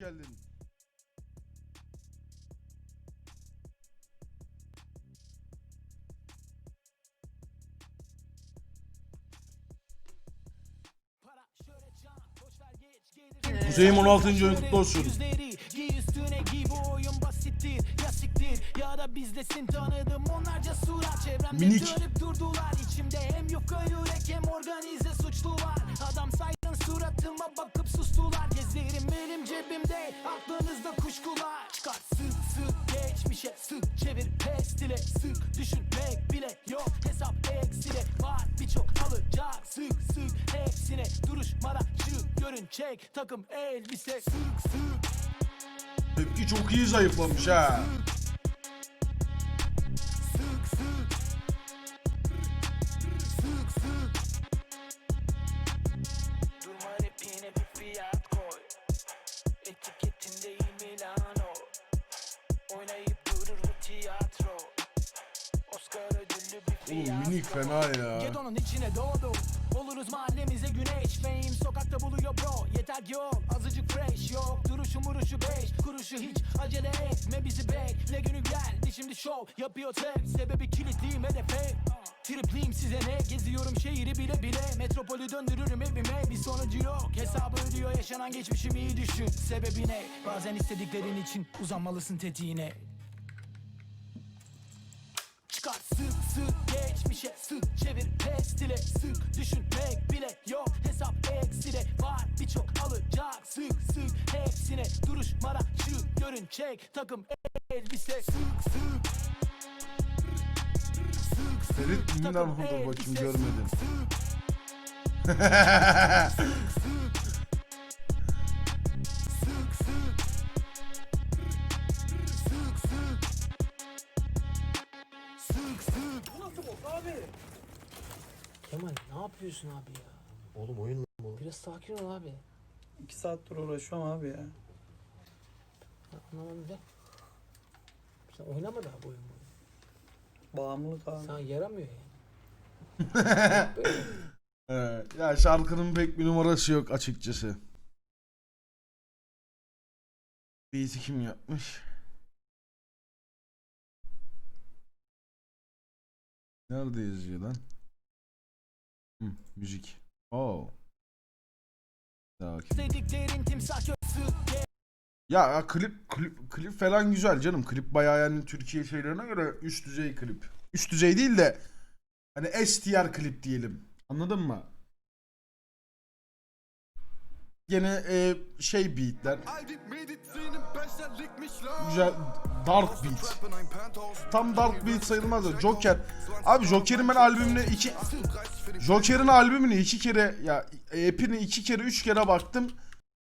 geldin. Kuzey'im 16. oyun kutlu olsun. Yüzleri giy üstüne giy bu oyun basittir ya siktir ya da bizdesin tanıdım onlarca surat çevremde Minik. dönüp durdular içimde hem yufka yürek hem organize suçlular adam saydın suratıma bakıp benim cebimde. Aklınızda kuşkular çıkar. Sık sık geçmişe sık çevir pes dile sık düşünmek bile yok hesap eksile. Var birçok alacak. Sık sık hepsine duruş maraşçı görün çek takım elbise. Sık sık. Tepki çok iyi zayıflamış ha. sık Oğlum minik fena ya. Gedonun içine doğdum Oluruz mahallemize güneş. Fame sokakta buluyor bro. Yeter ki ol. Azıcık fresh Yok. Duruşu muruşu beş. Kuruşu hiç acele etme bizi bekle Günü geldi şimdi show yapıyor tek Sebebi kilitliyim hedefe. Tripliyim size ne? Geziyorum şehri bile bile. Metropolü döndürürüm evime. Bir sonucu yok. Hesabı ödüyor yaşanan geçmişimi iyi düşün. Sebebi ne? Bazen istediklerin için uzanmalısın tetiğine dile sık düşünmek bile yok. Hesap eksile var birçok alacak. Sık sık hepsine duruş maraşçı görün çek takım elbise. Sık sık. Sık sık Ferit Ünlü'den takım mıdır bakayım, elbise, görmedim. sık, sık. Sık sık. Sık sık. Sık Bu nasıl bok abi? Kemal ne yapıyorsun abi ya? Oğlum oyun lan bu. Biraz sakin ol abi. 2 saattir uğraşıyorum abi ya. Anlamadım de. Sen oynama daha bu oyunu. Bağımlılık abi. Sana yaramıyor yani. Ee, ya şarkının pek bir numarası yok açıkçası. Beat'i kim yapmış? Nerede yazıyor lan? Hı, müzik. Köksü Ya, ya klip klip klip falan güzel canım. Klip bayağı yani Türkiye şeylerine göre üst düzey klip. Üst düzey değil de hani S tier klip diyelim. Anladın mı? Gene e, şey beatler. Güzel dark beat. Tam dark beat sayılmaz da Joker. Abi Joker'in ben albümüne iki Joker'in albümünü iki kere ya epini iki kere üç kere baktım.